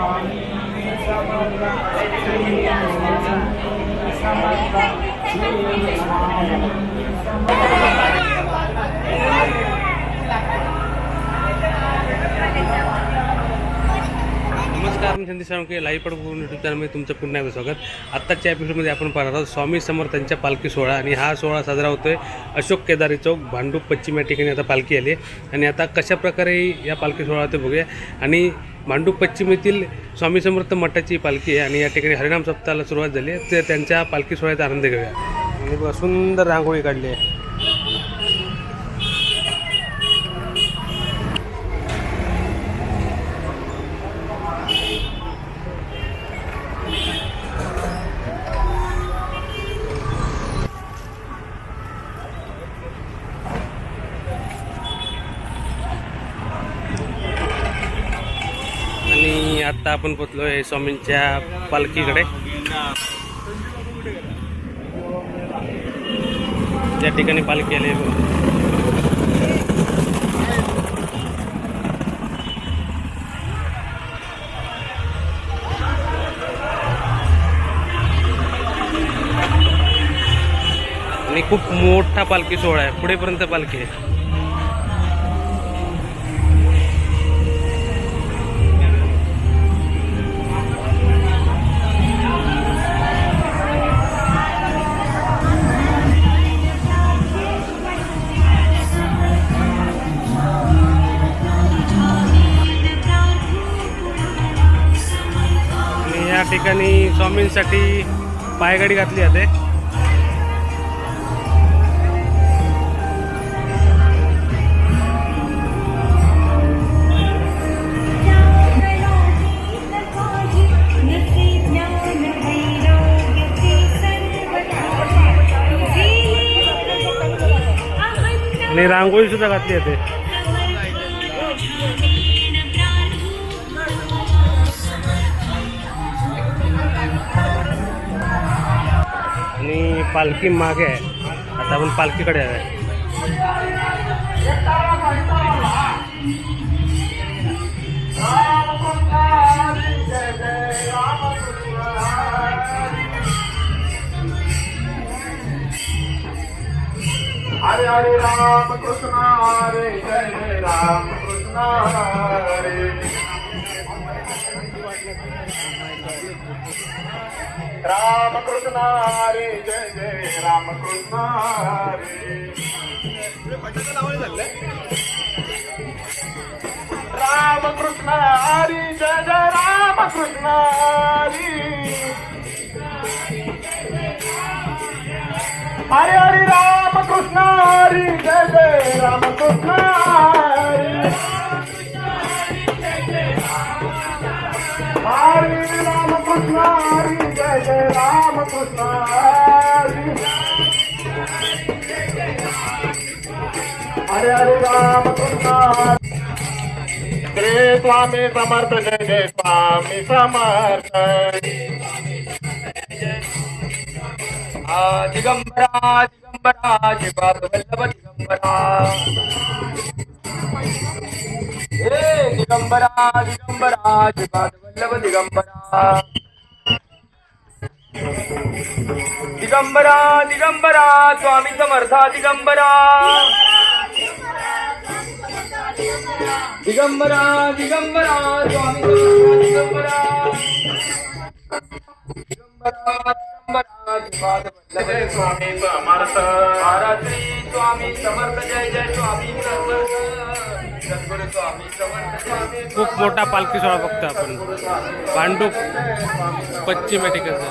नमस्कार मी संदेश साळुंके लाईव्ह पड यूट्यूब चॅनलमध्ये तुमचं पुन्हा एकदा स्वागत. आत्ताच्या एपिसोडमध्ये आपण पाहणार आहोत स्वामी समर्थांच्या पालखी सोहळा. आणि हा सोहळा साजरा होतोय अशोक केदारी चौक भांडूप पश्चिम या ठिकाणी आता पालखी आली आणि आता कशा प्रकारे या पालखी सोहळा ते बघूया. आणि मांडू पश्चिम येथील स्वामी समर्थ मठाची पालखी आहे आणि या ठिकाणी हरिनाम सप्ताहाला सुरुवात झाली आहे. ते त्यांच्या पालखी सोहळ्याचा आनंद घेऊया. आणि सुंदर रांगोळी काढली आहे. आत्ता आता आपण पोचलो आहे स्वामींच्या पालखीकडे. त्या ठिकाणी पालखी आली आहे आणि खूप मोठा पालखी सोहळा आहे. पुढेपर्यंत पालखी आहे. ठिकाणी स्वामींसाठी पायगाडी घातली जाते. आणि रांगोळी सुद्धा घातली जाते. पालखी मागे आहे. आता आपण पालखीकडे आहे हरे हरे राम कृष्ण हरे जय राम कृष्ण हरे राम कृष्ण हरे जय जय राम कृष्ण हरे. राम कृष्ण हरी जय जय राम कृष्ण हरी. हरे हरे राम कृष्ण हरी जय जय राम राम कृष्ण हरे हरे राम कृष्ण हरी श्री स्वामी समर्थ जय जय स्वामी समर्थ दिगंबरा दिगंबरा जिबाद दिगंबरा दिगंबरा दिगंबरा जिबाद दिगंबरा दिगंबरा दिगंबरा स्वामी समर्था दिगंबरा. दिगंबरा दिगंबरा स्वामी समर्था दिगंबरा. स्वामी समर्थ महाराज श्री स्वामी समर्थ जय जय स्वामी समर्थ. खूब मोटा पालखी सोड़ा बगत अपन भांडूप पश्चिम मेडिकलचा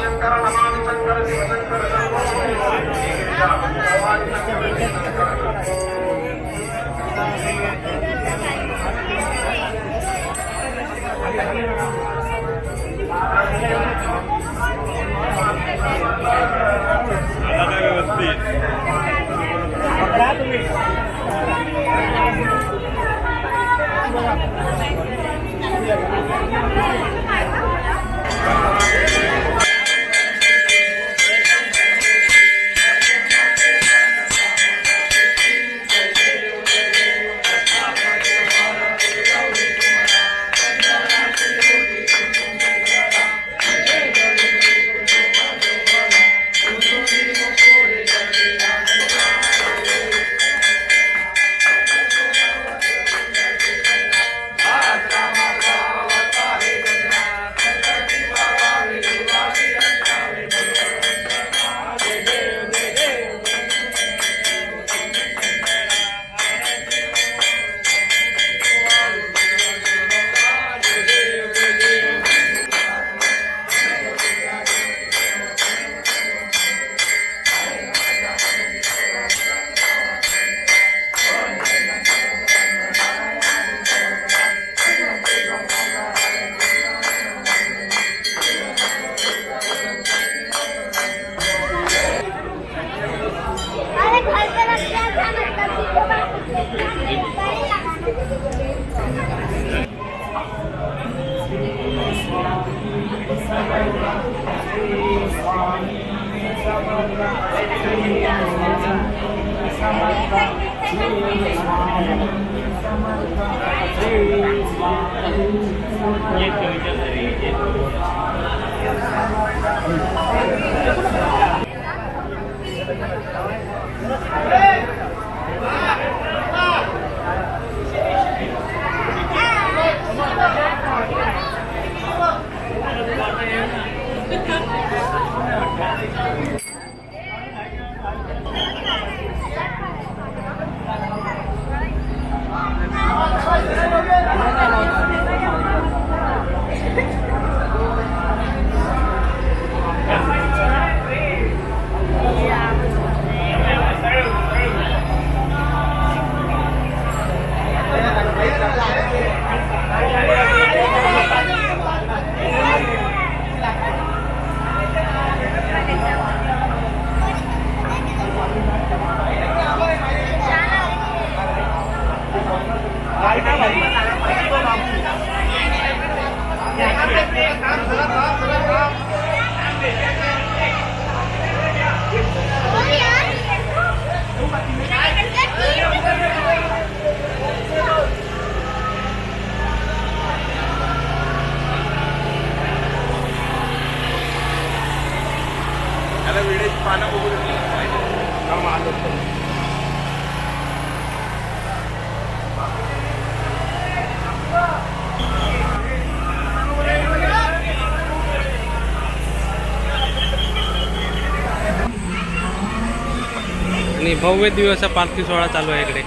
శంకర నమామి శంకర శివ శంకర శంకర Нет, нет, не нет. वेळेत पानं आणि भव्य दिवस पार्थिव सोहळा चालू आहे इकडे.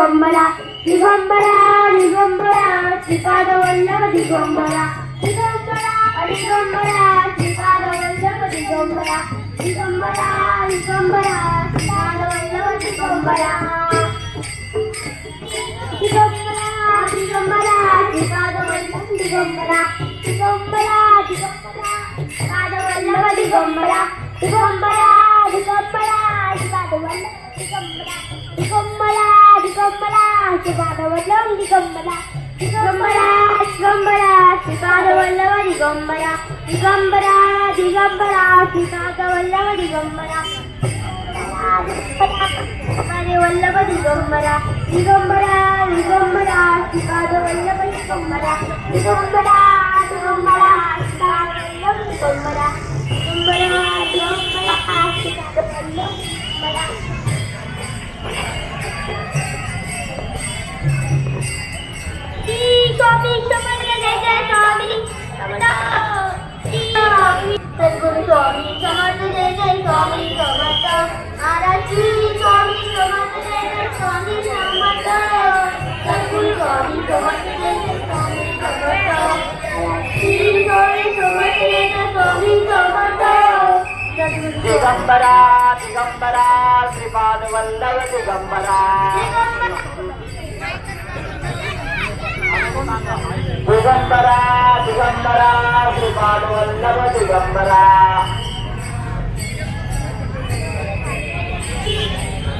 ದಿಗಂಬರ ದಿಗಂಬರ ದಿಗಂಬರ ಶ್ರೀಪಾದವಲ್ಲವ ದಿಗಂಬರ ದಿಗಂಬರ ದಿಗಂಬರ ಶ್ರೀಪಾದವಲ್ಲವ ದಿಗಂಬರ ದಿಗಂಬರ ದಿಗಂಬರ ಶ್ರೀಪಾದವಲ್ಲವ ದಿಗಂಬರ ದಿಗಂಬರ ದಿಗಂಬರ ಶ್ರೀಪಾದವಲ್ಲವ ದಿಗಂಬರ ದಿಗಂಬರ ದಿಗಂಬರ ಶ್ರೀಪಾದವಲ್ಲವ ದಿಗಂಬರ ದಿಗಂಬರ ದಿಗಂಬರ ಶ್ರೀಪಾದವಲ್ಲವ ದಿಗಂಬರ దిగంబర దిగంబర దిగంబర శ్రీపాద వల్లవ దిగంబర దిగంబర దిగంబర శ్రీపాద వల్లవ దిగంబర వల్లవ దిగంబర దిగంబర దిగంబర శ్రీపాద వల్లవ దిగంబర దిగంబర దిగంబర శ్రీపాద వల్లవ దిగంబర Tommy, tomato, tomato, Tommy, tomato. Arachiri, Tommy, tomato, tomato, Tommy, tomato. Kakul, Tommy, tomato, tomato, Tommy, tomato. Chiri, Tommy, tomato, tomato, Tommy, tomato. Digambara Digambara Sripada వల్లవ Digambara Digambara Digambara Sripada వల్లవ Digambara